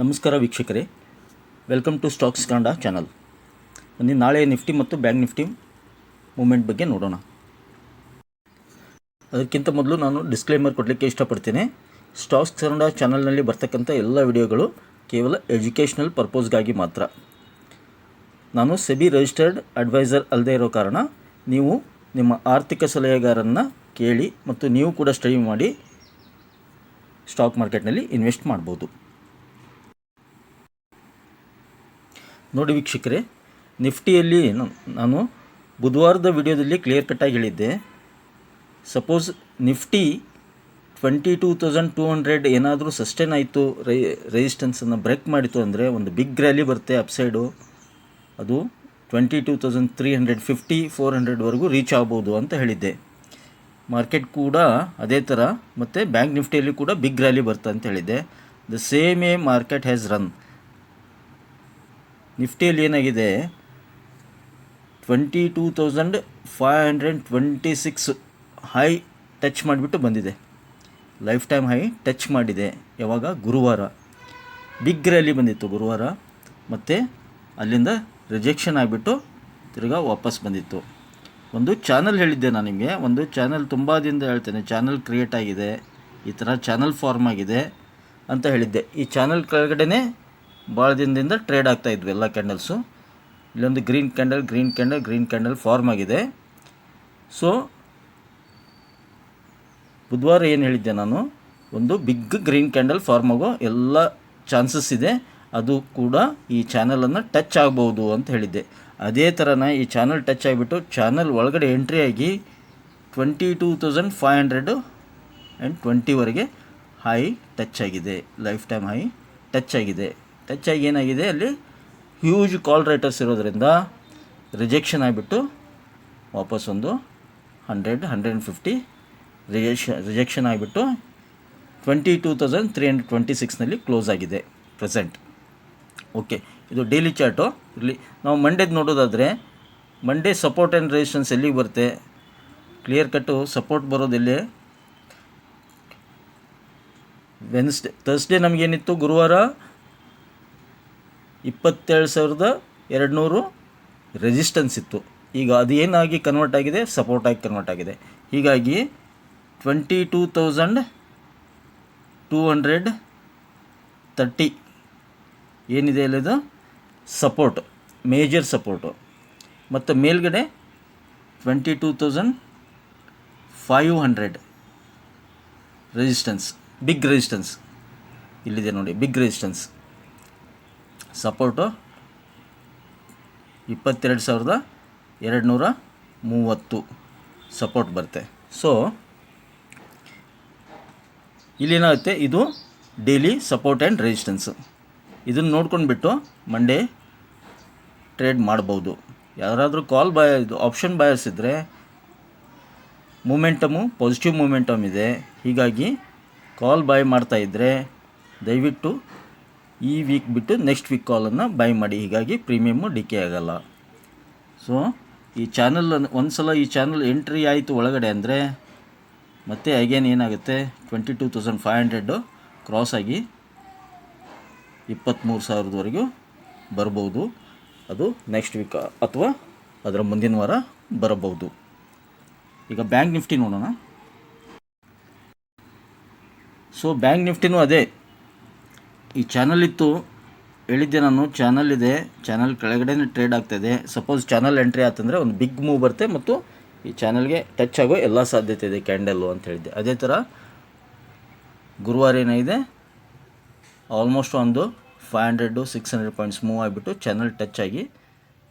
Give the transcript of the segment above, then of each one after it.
ನಮಸ್ಕಾರ ವೀಕ್ಷಕರೇ. Welcome to stocks Kannada channel ಬನ್ನಿ, ನಾಳೆ ನಿಫ್ಟಿ ಮತ್ತು ಬ್ಯಾಂಕ್ ನಿಫ್ಟಿ ಮೂಮೆಂಟ್ ಬಗ್ಗೆ ನೋಡೋಣ. ಅದಕ್ಕಿಂತ ಮೊದಲು ನಾನು ಡಿಸ್ಕ್ಲೈಮರ್ ಕೊಡಲಿಕ್ಕೆ ಇಷ್ಟಪಡ್ತೀನಿ. ಸ್ಟಾಕ್ಸ್ ಕನ್ನಡ ಚಾನಲ್ನಲ್ಲಿ ಬರ್ತಕ್ಕಂಥ ಎಲ್ಲ ವಿಡಿಯೋಗಳು ಕೇವಲ ಎಜುಕೇಷನಲ್ ಪರ್ಪೋಸ್ಗಾಗಿ ಮಾತ್ರ. ನಾನು ಸೆಬಿ ರಿಜಿಸ್ಟರ್ಡ್ ಅಡ್ವೈಸರ್ ಅಲ್ಲದೆ ಇರೋ ಕಾರಣ ನೀವು ನಿಮ್ಮ ಆರ್ಥಿಕ ಸಲಹೆಗಾರನ್ನು ಕೇಳಿ ಮತ್ತು ನೀವು ಕೂಡ ಸ್ಟಡಿ ಮಾಡಿ ಸ್ಟಾಕ್ ಮಾರ್ಕೆಟ್ನಲ್ಲಿ ಇನ್ವೆಸ್ಟ್ ಮಾಡ್ಬೋದು. ನೋಡಿ ವೀಕ್ಷಕರೇ, ನಿಫ್ಟಿಯಲ್ಲಿ ನಾನು ಬುಧವಾರದ ವಿಡಿಯೋದಲ್ಲಿ ಕ್ಲಿಯರ್ ಕಟ್ಟಾಗಿ ಹೇಳಿದ್ದೆ. Suppose Nifty twenty two thousand two hundred ಏನಾದರೂ ಸಸ್ಟೈನ್ ಆಯಿತು ರೈ ರೆಸಿಸ್ಟೆನ್ಸನ್ನು ಬ್ರೇಕ್ ಮಾಡಿತು ಅಂದರೆ ಒಂದು ಬಿಗ್ ರ್ಯಾಲಿ ಬರುತ್ತೆ ಅಪ್ಸೈಡು ಅದು twenty two thousand three hundred fifty four ಹಂಡ್ರೆಡ್ವರೆಗೂ reach ಆಗ್ಬೋದು ಅಂತ ಹೇಳಿದ್ದೆ. ಮಾರ್ಕೆಟ್ ಕೂಡ ಅದೇ ಥರ ಮತ್ತು ಬ್ಯಾಂಕ್ ನಿಫ್ಟಿಯಲ್ಲಿ ಕೂಡ ಬಿಗ್ ರ್ಯಾಲಿ ಬರುತ್ತೆ ಅಂತ ಹೇಳಿದ್ದೆ. The same a market has run ನಿಫ್ಟಿಯಲ್ಲಿ ಏನಾಗಿದೆ? Twenty two thousand five hundred twenty six high touch ಮಾಡಿಬಿಟ್ಟು ಬಂದಿದೆ. ಲೈಫ್ ಟೈಮ್ ಹೈ ಟಚ್ ಮಾಡಿದೆ ಯಾವಾಗ? ಗುರುವಾರ. ಬಿಗ್ ರ್ಯಾಲಿ ಬಂದಿತ್ತು ಗುರುವಾರ. ಮತ್ತು ಅಲ್ಲಿಂದ ರಿಜೆಕ್ಷನ್ ಆಗಿಬಿಟ್ಟು ತಿರ್ಗಾ ವಾಪಸ್ ಬಂದಿತ್ತು. ಒಂದು ಚಾನಲ್ ಹೇಳಿದ್ದೆ ನಾನು ನಿಮಗೆ. ಒಂದು ಚಾನಲ್ ತುಂಬ ದಿನದ ಹೇಳ್ತೇನೆ. ಚಾನಲ್ ಕ್ರಿಯೇಟ್ ಆಗಿದೆ. ಈ ಥರ ಚಾನಲ್ ಫಾರ್ಮ್ ಆಗಿದೆ ಅಂತ ಹೇಳಿದ್ದೆ. ಈ ಚಾನಲ್ ಕೆಳಗಡೆನೇ ಭಾಳ ದಿನದಿಂದ ಟ್ರೇಡ್ ಆಗ್ತಾ ಇದ್ವು ಎಲ್ಲ ಕ್ಯಾಂಡಲ್ಸು ಇಲ್ಲೊಂದು green candle green candle green candle form ಆಗಿದೆ. ಸೊ ಬುಧವಾರ ಏನು ಹೇಳಿದ್ದೆ ನಾನು? ಒಂದು ಬಿಗ್ ಗ್ರೀನ್ ಕ್ಯಾಂಡಲ್ ಫಾರ್ಮ್ ಆಗೋ ಎಲ್ಲ ಚಾನ್ಸಸ್ ಇದೆ. ಅದು ಕೂಡ ಈ ಚಾನಲನ್ನು ಟಚ್ ಆಗ್ಬೋದು ಅಂತ ಹೇಳಿದ್ದೆ. ಅದೇ ಥರನ ಈ ಚಾನಲ್ ಟಚ್ ಆಗಿಬಿಟ್ಟು ಚಾನಲ್ ಒಳಗಡೆ ಎಂಟ್ರಿ ಆಗಿ twenty two thousand five hundred and ಟ್ವೆಂಟಿವರೆಗೆ high touch ಆಗಿದೆ. ಲೈಫ್ ಟೈಮ್ ಹೈ ಟಚ್ ಆಗಿದೆ. ಟಚ್ ಆಗಿ ಏನಾಗಿದೆ? ಅಲ್ಲಿ ಹ್ಯೂಜ್ ಕಾಲ್ ರೈಟರ್ಸ್ ಇರೋದರಿಂದ ರಿಜೆಕ್ಷನ್ ಆಗಿಬಿಟ್ಟು ವಾಪಸ್ ಒಂದು hundred hundred and fifty rejection rejection ಆಗಿಬಿಟ್ಟು twenty two thousand three hundred twenty ಸಿಕ್ಸ್ನಲ್ಲಿ close ಆಗಿದೆ ಪ್ರೆಸೆಂಟ್ ಓಕೆ ಇದು ಡೈಲಿ ಚಾರ್ಟು ಇಲ್ಲಿ ನಾವು ಮಂಡೇದು ನೋಡೋದಾದರೆ ಮಂಡೇ ಸಪೋರ್ಟ್ ಆ್ಯಂಡ್ ರೆಸಿಸ್ಟೆನ್ಸ್ ಎಲ್ಲಿಗೆ ಬರುತ್ತೆ? ಕ್ಲಿಯರ್ ಕಟ್ಟು ಸಪೋರ್ಟ್ ಬರೋದೆಲ್ಲಿ ವೆನ್ಸ್ಡೇ ಥರ್ಸ್ಡೇ ನಮಗೇನಿತ್ತು ಗುರುವಾರ? ಇಪ್ಪತ್ತೇಳು ಸಾವಿರದ ಎರಡು ನೂರು ರೆಸಿಸ್ಟೆನ್ಸ್ ಇತ್ತು. ಈಗ ಅದು ಏನಾಗಿ ಕನ್ವರ್ಟ್ ಆಗಿದೆ? ಸಪೋರ್ಟ್ ಆಗಿ ಕನ್ವರ್ಟ್ ಆಗಿದೆ. ಹೀಗಾಗಿ twenty two thousand two hundred thirty ಏನಿದೆ ಅಲ್ಲಿದು ಸಪೋರ್ಟ್ ಮೇಜರ್ ಸಪೋರ್ಟು ಮತ್ತು ಮೇಲ್ಗಡೆ twenty two thousand five hundred resistance big resistance ಇಲ್ಲಿದೆ ನೋಡಿ ಬಿಗ್ ರೆಸಿಸ್ಟೆನ್ಸ್ ಸಪೋರ್ಟು ಇಪ್ಪತ್ತೆರಡು ಸಾವಿರದ ಎರಡು ನೂರ ಮೂವತ್ತು ಸಪೋರ್ಟ್ ಬರುತ್ತೆ. ಸೊ ಇಲ್ಲೇನಾಗುತ್ತೆ? ಇದು ಡೈಲಿ ಸಪೋರ್ಟ್ ಆ್ಯಂಡ್ ರೆಸಿಸ್ಟೆನ್ಸು ಇದನ್ನು ನೋಡ್ಕೊಂಡ್ಬಿಟ್ಟು ಮಂಡೇ ಟ್ರೇಡ್ ಮಾಡ್ಬೋದು. ಯಾರಾದರೂ ಕಾಲ್ ಬಾಯ್ ಆಪ್ಷನ್ ಬಾಯರ್ಸ್ ಇದ್ದರೆ ಮೂಮೆಂಟಮು ಪಾಸಿಟಿವ್ ಮೂಮೆಂಟಮ್ ಇದೆ. ಹೀಗಾಗಿ ಕಾಲ್ ಬಾಯ್ ಮಾಡ್ತಾಯಿದ್ರೆ ದಯವಿಟ್ಟು ಈ ವೀಕ್ ಬಿಟ್ಟು ನೆಕ್ಸ್ಟ್ ವೀಕ್ ಕಾಲನ್ನು ಬೈ ಮಾಡಿ. ಹೀಗಾಗಿ ಪ್ರೀಮಿಯಮ್ಮು ಡಿಕೆ ಆಗಲ್ಲ. ಸೊ ಈ ಚಾನಲ್ ಒಂದು ಸಲ ಈ ಚಾನಲ್ ಎಂಟ್ರಿ ಆಯಿತು ಒಳಗಡೆ ಅಂದರೆ ಮತ್ತೆ ಅಗೇನ್ ಏನಾಗುತ್ತೆ? Twenty two thousand five hundred cross ಆಗಿ ಇಪ್ಪತ್ತ್ಮೂರು ಸಾವಿರದವರೆಗೂ ಬರ್ಬೋದು. ಅದು ನೆಕ್ಸ್ಟ್ ವೀಕ್ ಅಥವಾ ಅದರ ಮುಂದಿನ ವಾರ ಬರಬಹುದು. ಈಗ ಬ್ಯಾಂಕ್ ನಿಫ್ಟಿ ನೋಡೋಣ. ಸೊ ಬ್ಯಾಂಕ್ ನಿಫ್ಟಿನೂ ಅದೇ. ಈ ಚಾನಲ್ ಇತ್ತು, ಹೇಳಿದ್ದೆ ನಾನು ಚಾನಲ್ ಇದೆ ಚಾನಲ್ ಕೆಳಗಡೆನೇ ಟ್ರೇಡ್ ಆಗ್ತಾಯಿದೆ ಸಪೋಸ್ ಚಾನಲ್ ಎಂಟ್ರಿ ಆತಂದರೆ ಒಂದು ಬಿಗ್ ಮೂವ್ ಬರುತ್ತೆ ಮತ್ತು ಈ ಚಾನಲ್ಗೆ ಟಚ್ ಆಗೋ ಎಲ್ಲ ಸಾಧ್ಯತೆ ಇದೆ ಕ್ಯಾಂಡಲ್ಲು ಅಂತ ಹೇಳಿದ್ದೆ. ಅದೇ ಥರ ಗುರುವಾರ ಏನಾಗಿದೆ ಆಲ್ಮೋಸ್ಟ್ ಒಂದು five hundred six hundred points move ಆಗಿಬಿಟ್ಟು ಚಾನಲ್ ಟಚ್ ಆಗಿ,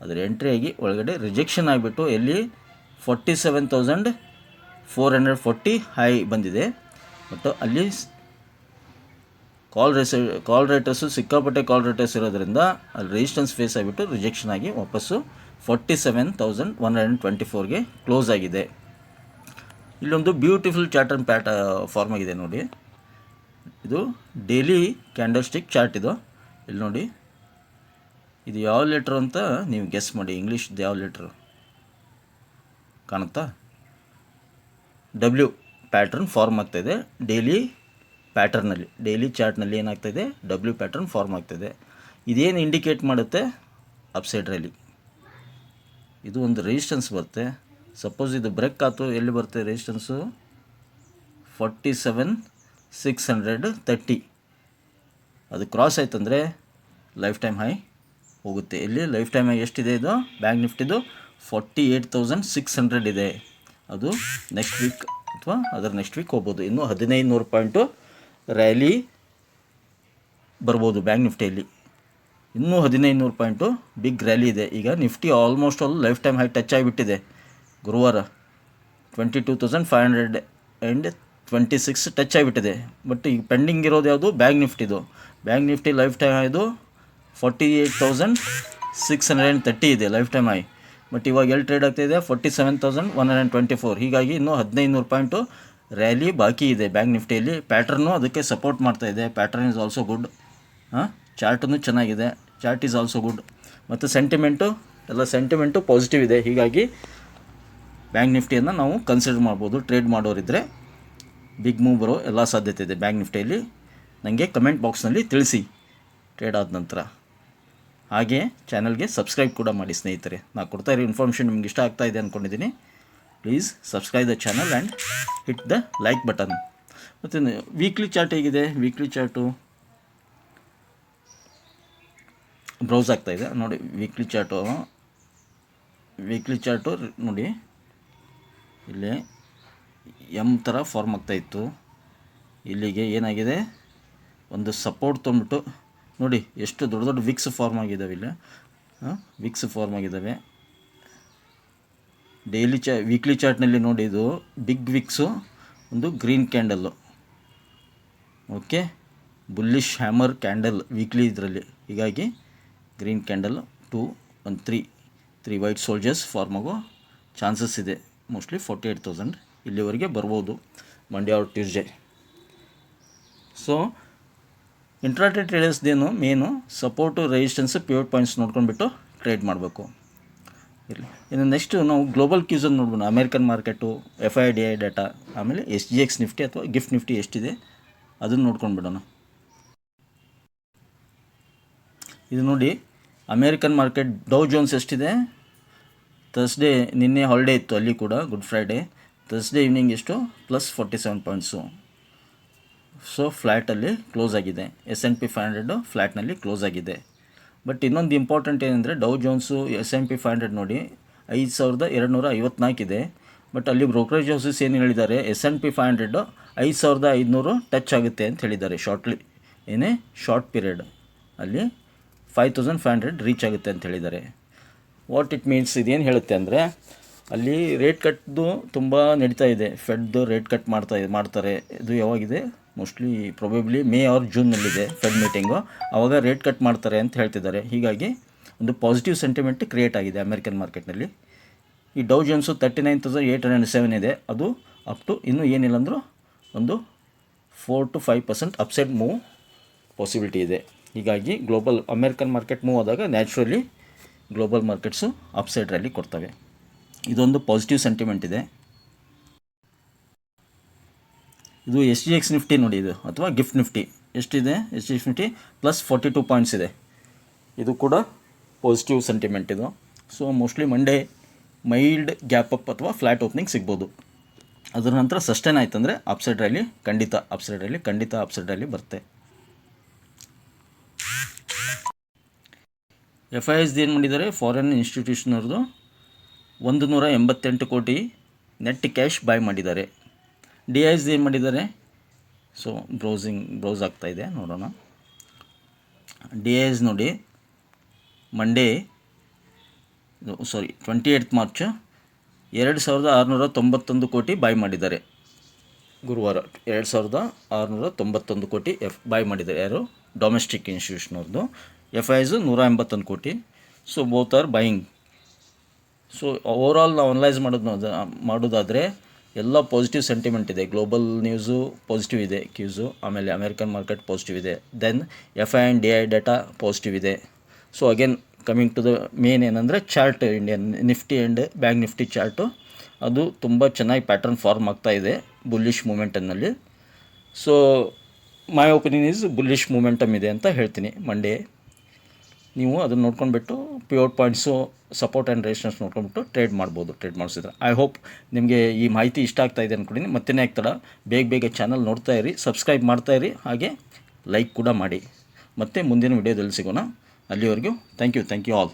ಅದರ ಎಂಟ್ರಿ ಆಗಿ ಒಳಗಡೆ ರಿಜೆಕ್ಷನ್ ಆಗಿಬಿಟ್ಟು ಎಲ್ಲಿ forty seven thousand four hundred forty high ಬಂದಿದೆ. ಮತ್ತು ಅಲ್ಲಿ ಕಾಲ್ ರೇಸ್ ಕಾಲ್ ರೈಟರ್ಸು ಸಿಕ್ಕಾಪಟ್ಟೆ ಕಾಲ್ ರೈಟರ್ಸ್ ಇರೋದ್ರಿಂದ ಅಲ್ಲಿ ರೆಸಿಸ್ಟೆನ್ಸ್ ಫೇಸ್ ಆಗಿಬಿಟ್ಟು ರಿಜೆಕ್ಷನ್ ಆಗಿ ವಾಪಸ್ಸು forty seven thousand one hundred and twenty ಫೋರ್ಗೆ close ಆಗಿದೆ ಇಲ್ಲೊಂದು ಬ್ಯೂಟಿಫುಲ್ ಚಾರ್ಟರ್ನ್ ಪ್ಯಾಟ ಫಾರ್ಮ್ ಆಗಿದೆ ನೋಡಿ. ಇದು ಡೈಲಿ ಕ್ಯಾಂಡಲ್ ಸ್ಟಿಕ್ ಚಾರ್ಟ್ ಇದು. ಇಲ್ಲಿ ನೋಡಿ. ಇದು ಯಾವ ಲೆಟ್ರ್ ಅಂತ ನೀವು ಗೆಸ್ ಮಾಡಿ. ಇಂಗ್ಲೀಷ್ದು ಯಾವ ಲೆಟ್ರ್ ಕಾಣುತ್ತಾ? ಡಬ್ಲ್ಯೂ ಪ್ಯಾಟ್ರನ್ ಫಾರ್ಮ್ ಆಗ್ತಾಯಿದೆ ಡೈಲಿ ಪ್ಯಾಟರ್ನಲ್ಲಿ ಡೈಲಿ ಚಾರ್ಟ್ನಲ್ಲಿ ಏನಾಗ್ತಾಯಿದೆ ಡಬ್ಲ್ಯೂ ಪ್ಯಾಟರ್ನ್ ಫಾರ್ಮ್ ಆಗ್ತಾಯಿದೆ ಇದೇನು ಇಂಡಿಕೇಟ್ ಮಾಡುತ್ತೆ? ಅಪ್ಸೈಡ್ ರ್ಯಾಲಿ ಇದು ಒಂದು ರೆಸಿಸ್ಟೆನ್ಸ್ ಬರುತ್ತೆ. ಸಪೋಸ್ ಇದು ಬ್ರೇಕ್ ಆಯ್ತು, ಎಲ್ಲಿ ಬರುತ್ತೆ resistance forty seven six hundred thirty ಅದು ಕ್ರಾಸ್ ಆಯ್ತಂದರೆ ಲೈಫ್ ಟೈಮ್ ಹೈ ಹೋಗುತ್ತೆ. ಇಲ್ಲಿ ಲೈಫ್ ಟೈಮ್ ಹೈ ಎಷ್ಟಿದೆ ಇದು? Bank ನಿಫ್ಟಿದು forty eight thousand six hundred ಇದೆ. ಅದು ನೆಕ್ಸ್ಟ್ ವೀಕ್ ಅಥವಾ ಅದರ ನೆಕ್ಸ್ಟ್ ವೀಕ್ ಹೋಗ್ಬೋದು. ಇನ್ನು ಹದಿನೈದು ನೂರು ಪಾಯಿಂಟು ರ್ಯಾಲಿ ಬರ್ಬೋದು ಬ್ಯಾಂಕ್ ನಿಫ್ಟಿಯಲ್ಲಿ. ಇನ್ನೂ ಹದಿನೈದು ನೂರು ಪಾಯಿಂಟು ಬಿಗ್ ರ್ಯಾಲಿ ಇದೆ. ಈಗ Nifty almost all life time high touch ಆಗಿಬಿಟ್ಟಿದೆ. ಗುರುವಾರ twenty two thousand five hundred and twenty six touch ಆಗಿಬಿಟ್ಟಿದೆ. ಬಟ್ ಈಗ ಪೆಂಡಿಂಗ್ ಇರೋದು ಯಾವುದು? ಬ್ಯಾಂಕ್ ನಿಫ್ಟಿದು. ಬ್ಯಾಂಕ್ ನಿಫ್ಟಿ ಲೈಫ್ ಟೈಮ್ ಆಯ್ದು forty eight thousand six hundred and thirty ಇದೆ ಲೈಫ್ ಟೈಮ್ ಆಯ್ ಬಟ್ ಇವಾಗ ಎಲ್ಲಿ ಟ್ರೇಡ್ ಆಗ್ತಾಯಿದೆ forty seven thousand one hundred twenty four. ಹೀಗಾಗಿ ಇನ್ನೂ ಹದಿನೈದು ನೂರು ಪಾಯಿಂಟು ರ್ಯಾಲಿ ಬಾಕಿ ಇದೆ ಬ್ಯಾಂಕ್ ನಿಫ್ಟಿಯಲ್ಲಿ ಪ್ಯಾಟ್ರನ್ನು ಅದಕ್ಕೆ ಸಪೋರ್ಟ್ ಮಾಡ್ತಾ ಇದೆ. ಪ್ಯಾಟ್ರನ್ ಇಸ್ ಆಲ್ಸೋ ಗುಡ್ ಹಾಂ? ಚಾರ್ಟನ್ನು ಚೆನ್ನಾಗಿದೆ. ಚಾರ್ಟ್ ಈಸ್ ಆಲ್ಸೋ ಗುಡ್ ಮತ್ತು ಸೆಂಟಿಮೆಂಟು ಎಲ್ಲ ಸೆಂಟಿಮೆಂಟು ಪಾಸಿಟಿವ್ ಇದೆ. ಹೀಗಾಗಿ ಬ್ಯಾಂಕ್ ನಿಫ್ಟಿಯನ್ನು ನಾವು ಕನ್ಸಿಡರ್ ಮಾಡ್ಬೋದು. ಟ್ರೇಡ್ ಮಾಡೋರಿದ್ದರೆ ಬಿಗ್ ಮೂವ್ ಬರೋ ಎಲ್ಲ ಸಾಧ್ಯತೆ ಇದೆ ಬ್ಯಾಂಕ್ ನಿಫ್ಟಿಯಲ್ಲಿ ನನಗೆ ಕಮೆಂಟ್ ಬಾಕ್ಸ್ನಲ್ಲಿ ತಿಳಿಸಿ. ಟ್ರೇಡ್ ಆದ ನಂತರ. ಹಾಗೆ ಚಾನಲ್ಗೆ ಸಬ್ಸ್ಕ್ರೈಬ್ ಕೂಡ ಮಾಡಿ ಸ್ನೇಹಿತರೆ. ನಾನು ಕೊಡ್ತಾ ಇರೋ ಇನ್ಫಾರ್ಮೇಷನ್ ನಿಮ್ಗೆ ಇಷ್ಟ ಆಗ್ತಾ ಇದೆ ಅಂದ್ಕೊಂಡಿದ್ದೀನಿ please subscribe the channel and hit the like button ಮತ್ತು ವೀಕ್ಲಿ ಚಾರ್ಟ್ ಹೇಗಿದೆ? ವೀಕ್ಲಿ ಚಾರ್ಟು ಬ್ರೌಸ್ ಆಗ್ತಾಯಿದೆ ನೋಡಿ ವೀಕ್ಲಿ ಚಾರ್ಟು ವೀಕ್ಲಿ ಚಾರ್ಟು ನೋಡಿ, ಇಲ್ಲಿ ಎಂ ಥರ ಫಾರ್ಮ್ ಆಗ್ತಾಯಿತ್ತು ಇಲ್ಲಿಗೆ ಏನಾಗಿದೆ? ಒಂದು ಸಪೋರ್ಟ್ ತೊಗೊಂಬಿಟ್ಟು ನೋಡಿ, ಎಷ್ಟು ದೊಡ್ಡ ದೊಡ್ಡ ವಿಕ್ಸ್ ಫಾರ್ಮ್ ಆಗಿದ್ದಾವೆ ಇಲ್ಲಿ. ವಿಕ್ಸ್ ಫಾರ್ಮ್ ಆಗಿದ್ದಾವೆ ಡೈಲಿ ಚಾ ವೀಕ್ಲಿ ಚಾರ್ಟ್ನಲ್ಲಿ ನೋಡಿ ಇದು ಬಿಗ್ ವಿಕ್ಸು ಒಂದು green candle okay bullish hammer candle weekly ಇದರಲ್ಲಿ. ಹೀಗಾಗಿ green candle two one three three white soldiers form ಆಗೋ ಚಾನ್ಸಸ್ ಇದೆ. ಮೋಸ್ಟ್ಲಿ ಫೋರ್ಟಿ ಏಯ್ಟ್ ತೌಸಂಡ್ ಇಲ್ಲಿವರೆಗೆ ಬರ್ಬೋದು Monday or Tuesday so intraday ಟ್ರೇಡರ್ಸ್ದೇನು main support resistance pure points ನೋಡ್ಕೊಂಡ್ಬಿಟ್ಟು trade ಮಾಡಬೇಕು. ಇರಲಿ. ಇನ್ನು next ನಾವು ಗ್ಲೋಬಲ್ ಕ್ಯೂಸನ್ನು ನೋಡ್ಬೋದು. American market F I D I data ಆಮೇಲೆ ಎಸ್ ಜಿ ಎಕ್ಸ್ ನಿಫ್ಟಿ ಅಥವಾ ಗಿಫ್ಟ್ ನಿಫ್ಟಿ ಎಷ್ಟಿದೆ, ಅದನ್ನು ನೋಡ್ಕೊಂಡು ಬಿಡೋಣ. ಇದು ನೋಡಿ ಅಮೇರಿಕನ್ ಮಾರ್ಕೆಟ್ ಡೌ ಜೋನ್ಸ್ ಎಷ್ಟಿದೆ? ಥರ್ಸ್ಡೇ ನಿನ್ನೆ ಹಾಲಿಡೇ ಇತ್ತು, ಅಲ್ಲಿ ಕೂಡ ಗುಡ್ ಫ್ರೈಡೇ ಥರ್ಸ್ಡೇ ಈವ್ನಿಂಗ್ ಎಷ್ಟು? Plus forty seven points so ಫ್ಲ್ಯಾಟಲ್ಲಿ close ಆಗಿದೆ. S N P five hundred ಫ್ಲ್ಯಾಟ್ನಲ್ಲಿ close ಆಗಿದೆ. ಬಟ್ ಇನ್ನೊಂದು ಇಂಪಾರ್ಟೆಂಟ್ ಏನಂದರೆ Dow Jones S N P five hundred ನೋಡಿ, ಐದು ಸಾವಿರದ ಎರಡು ನೂರ ಐವತ್ನಾಲ್ಕಿದೆ ಬಟ್ ಅಲ್ಲಿ ಬ್ರೋಕರೇಜ್ ಹೌಸಸ್ ಏನು ಹೇಳಿದ್ದಾರೆ? S N P five hundred ಐದು ಸಾವಿರದ ಐದುನೂರು ಟಚ್ ಆಗುತ್ತೆ ಅಂತ ಹೇಳಿದ್ದಾರೆ ಶಾರ್ಟ್ಲಿ ಏನೇ? ಶಾರ್ಟ್ ಪೀರಿಯಡ್ ಅಲ್ಲಿ five thousand five hundred reach ಆಗುತ್ತೆ ಅಂತ ಹೇಳಿದ್ದಾರೆ. ವಾಟ್ ಇಟ್ ಮೀನ್ಸ್ ಇದೇನು ಹೇಳುತ್ತೆ ಅಂದರೆ, ಅಲ್ಲಿ ರೇಟ್ ಕಟ್ದು ತುಂಬ ನಡೀತಾ ಇದೆ. ಫೆಡ್ದು ರೇಟ್ ಕಟ್ ಮಾಡ್ತಾ, ಮಾಡ್ತಾರೆ. ಇದು ಯಾವಾಗಿದೆ? ಮೋಸ್ಟ್ಲಿ ಪ್ರೊಬೇಬ್ಲಿ ಮೇ ಆರ್ ಜೂನ್ನಲ್ಲಿದೆ ಫೆಡ್ ಮೀಟಿಂಗು ಆವಾಗ ರೇಟ್ ಕಟ್ ಮಾಡ್ತಾರೆ ಅಂತ ಹೇಳ್ತಿದ್ದಾರೆ. ಹೀಗಾಗಿ ಒಂದು ಪಾಸಿಟಿವ್ ಸೆಂಟಿಮೆಂಟ್ ಕ್ರಿಯೇಟ್ ಆಗಿದೆ ಅಮೆರಿಕನ್ ಮಾರ್ಕೆಟ್ನಲ್ಲಿ ಈ Dow Jones thirty nine thousand eight hundred seven ಇದೆ. ಅದು ಅಪ್ ಟು ಇನ್ನೂ ಏನಿಲ್ಲ ಅಂದರೂ ಒಂದು four to five percent upside move possibility ಇದೆ. ಹೀಗಾಗಿ ಗ್ಲೋಬಲ್ ಅಮೆರಿಕನ್ ಮಾರ್ಕೆಟ್ ಮೂವ್ ಆದಾಗ naturally global markets upside rally ಕೊಡ್ತವೆ. ಇದೊಂದು ಪಾಸಿಟಿವ್ ಸೆಂಟಿಮೆಂಟ್ ಇದೆ. ಇದು ಎಸ್ ಜಿ ಎಕ್ಸ್ ನಿಫ್ಟಿ ನೋಡಿ ಇದು, ಅಥವಾ ಗಿಫ್ಟ್ ನಿಫ್ಟಿ. ಎಷ್ಟಿದೆ? S G X Nifty plus forty two points ಇದೆ. ಇದು ಕೂಡ ಪಾಸಿಟಿವ್ ಸೆಂಟಿಮೆಂಟ್ ಇದು. So mostly Monday mild gap up ಅಥವಾ ಫ್ಲ್ಯಾಟ್ ಓಪನಿಂಗ್ ಸಿಗ್ಬೋದು. ಅದರ ನಂತರ ಸಸ್ಟೈನ್ ಆಯ್ತು ಅಂದರೆ ಅಪ್ಸೈಡ್ ರ್ಯಾಲಿ ಖಂಡಿತ ಅಪ್ಸೈಡ್ ರ್ಯಾಲಿ ಖಂಡಿತ ಅಪ್ಸೈಡ್ ರ್ಯಾಲಿ ಬರುತ್ತೆ. ಎಫ್ ಐ ಎಸ್ದು ಏನು ಮಾಡಿದ್ದಾರೆ? ಫಾರಿನ್ ಇನ್ಸ್ಟಿಟ್ಯೂಷನವ್ರದ್ದು ಒಂದು ನೂರ ಎಂಬತ್ತೆಂಟು ಕೋಟಿ ನೆಟ್ ಕ್ಯಾಶ್ ಬಾಯ್ ಮಾಡಿದ್ದಾರೆ. ಡಿ ಐಸ್ದು ಏನು ಮಾಡಿದ್ದಾರೆ? ಸೊ ಬ್ರೌಸಿಂಗ್ ಬ್ರೌಸ್ ಆಗ್ತಾಯಿದೆ ನೋಡೋಣ. ಡಿ ಐಸ್ ನೋಡಿ. Monday sorry twenty eight March ಎರಡು ಸಾವಿರದ ಆರುನೂರ ತೊಂಬತ್ತೊಂದು ಕೋಟಿ ಬಾಯ್ ಮಾಡಿದ್ದಾರೆ. ಗುರುವಾರ, ಎರಡು ಸಾವಿರದ ಆರುನೂರ ತೊಂಬತ್ತೊಂದು ಕೋಟಿ ಎಫ್ ಬಾಯ್ ಮಾಡಿದ್ದಾರೆ. ಯಾರು? ಡೊಮೆಸ್ಟಿಕ್ ಇನ್ಸ್ಟಿಟ್ಯೂಷನವ್ರದ್ದು ಎಫ್ ಐಸು ನೂರ ಎಂಬತ್ತೊಂದು ಕೋಟಿ. So both are buying so overall ನಾವು ಅನಲೈಸ್ ಮಾಡೋದು, ಮಾಡೋದಾದರೆ ಎಲ್ಲ ಪಾಸಿಟಿವ್ ಸೆಂಟಿಮೆಂಟ್ ಇದೆ. ಗ್ಲೋಬಲ್ ನ್ಯೂಸು ಪಾಸಿಟಿವ್ ಇದೆ ಕ್ಯೂಸು ಆಮೇಲೆ ಅಮೇರಿಕನ್ ಮಾರ್ಕೆಟ್ ಪಾಸಿಟಿವ್ ಇದೆ. Then F I and D I data positive ಇದೆ. So again coming to the main ಏನಂದರೆ chart Indian Nifty and bank Nifty chart ಅದು ತುಂಬ ಚೆನ್ನಾಗಿ ಪ್ಯಾಟರ್ನ್ ಫಾರ್ಮ್ ಆಗ್ತಾ ಇದೆ bullish ಮೂಮೆಂಟನ್ನಲ್ಲಿ so my opinion is bullish momentum ಇದೆ ಅಂತ ಹೇಳ್ತೀನಿ. ಮಂಡೇ ನೀವು ಅದನ್ನು ನೋಡ್ಕೊಂಡ್ಬಿಟ್ಟು pure points support and rations ನೋಡ್ಕೊಂಡ್ಬಿಟ್ಟು trade ಮಾಡ್ಬೋದು ಟ್ರೇಡ್ ಮಾಡಿಸಿದ್ರೆ. ಐ ಹೋಪ್ ನಿಮಗೆ ಈ ಮಾಹಿತಿ ಇಷ್ಟ ಆಗ್ತಾ ಇದೆ ಅಂದ್ಕೊಂಡಿನಿ ಮತ್ತೆನೇ ಆಗ್ತಡ ಬೇಗ ಬೇಗ ಚಾನಲ್ ನೋಡ್ತಾ ಇರಿ ಸಬ್ಸ್ಕ್ರೈಬ್ ಮಾಡ್ತಾ ಇರಿ, ಹಾಗೆ ಲೈಕ್ ಕೂಡ ಮಾಡಿ. ಮತ್ತೆ ಮುಂದಿನ ವಿಡಿಯೋದಲ್ಲಿ ಸಿಗೋಣ. ಅಲ್ಲಿವರೆಗೂ thank you thank you all